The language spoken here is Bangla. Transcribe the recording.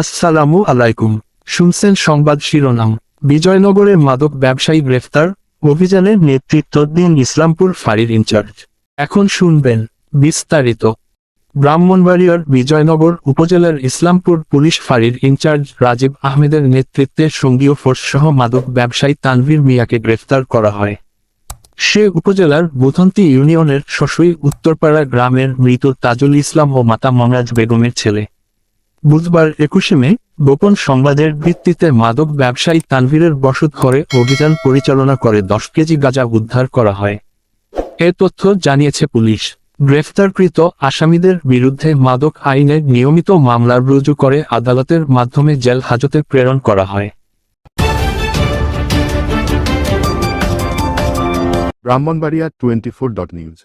আসসালামু আলাইকুম। শুনছেন সংবাদ শিরোনাম। বিজয়নগরে মাদক ব্যবসায়ী গ্রেফতার অভিযানের নেতৃত্ব দিন ইসলামপুর ফাঁড়ির ইনচার্জ। এখন শুনবেন বিস্তারিত। ব্রাহ্মণবাড়িয়ার বিজয়নগর উপজেলার ইসলামপুর পুলিশ ফাঁড়ির ইনচার্জ রাজীব আহমেদের নেতৃত্বে সঙ্গীয় ফোর্স সহ মাদক ব্যবসায়ী তানভীর মিয়াকে গ্রেফতার করা হয়। সে উপজেলার বুথন্তি ইউনিয়নের শশুই উত্তরপাড়া গ্রামের মৃত তাজুল ইসলাম ও মাতা মমরাজ বেগমের ছেলে। বুধবার একুশে মে, গোপন সংবাদের ভিত্তিতে মাদক ব্যবসায়ী তানভীরের বসত ঘরে অভিযান পরিচালনা করে দশ কেজি গাঁজা উদ্ধার করা হয়। এ তথ্য জানিয়েছে পুলিশ। গ্রেফতারকৃত আসামিদের বিরুদ্ধে মাদক আইনে নিয়মিত মামলা রুজু করে আদালতের মাধ্যমে জেল হাজতে প্রেরণ করা হয়। Brahmanbaria twenty four dot news.